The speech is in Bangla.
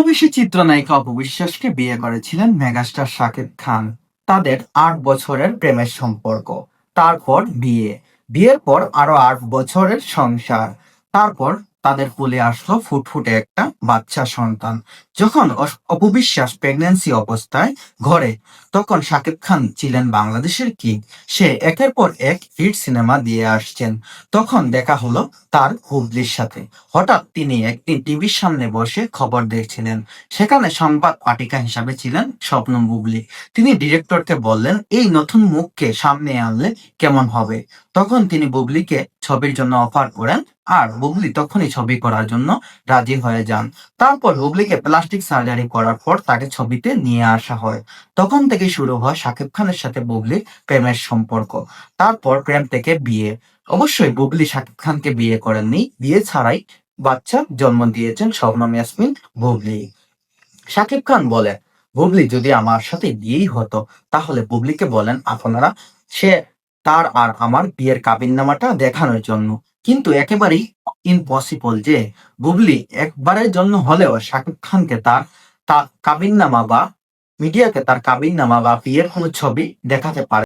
ভালোবেসে চিত্রনায়িকা অপবিশ্বাসকে বিয়ে করেছিলেন মেগাস্টার শাকিব খান। তাদের আট বছরের প্রেমের সম্পর্ক, তারপর বিয়ে। বিয়ের পর আরও আট বছরের সংসার, তারপর তাদের কোলে আসলো ফুটফুটে একটা বাচ্চা সন্তান। যখন অস- অপু বিশ্বাস প্রেগন্যান্সি অবস্থায় ঘরে, তখন শাকিব খান ছিলেন বাংলাদেশের কিং সে একের পর এক হিট সিনেমা দিয়ে আসছেন। তখন দেখা হলো তার হুবলির সাথে। হঠাৎ তিনি একটি টিভির সামনে বসে খবর দেখছিলেন। সেখানে সংবাদ পাটিকা হিসাবে ছিলেন স্বপ্ন বুবলি। তিনি ডিরেক্টরকে বললেন, এই নতুন মুখকে সামনে আনলে কেমন হবে? তখন তিনি বুবলিকে ছবির জন্য অফার করেন। আর বুবলি তখনই ছবি করার জন্য রাজি হয়ে যান। তারপর বুবলিকে প্লাস্টিক সার্জারি করার পর তাকে ছবিতে নিয়ে আসা হয়। তখন থেকে শুরু হয় শাকিব খানের সাথে বুবলির প্রেমের সম্পর্ক। তারপর প্রেম থেকে বিয়ে। অবশ্যই বুবলি শাকিব খানকে বিয়ে করেননি। বিয়ে ছাড়াই বাচ্চা জন্ম দিয়েছেন শবনম ইয়াসমিন বুবলি শাকিব খান বলেন বুবলি যদি আমার সাথে বিয়েই হতো, তাহলে বুবলিকে বলেন, আপনারা সে তার আর আমার বিয়ের কাবিননামাটা দেখানোর জন্য। কিন্তু একেবারেই ইম্পসিবল যে, বুবলি একবারের জন্য হলেও শাকিব খানকে তার কাবিন নামা বা মিডিয়াকে তার কাবিন নামা বা বিয়ের কোনো ছবি দেখাতে পারে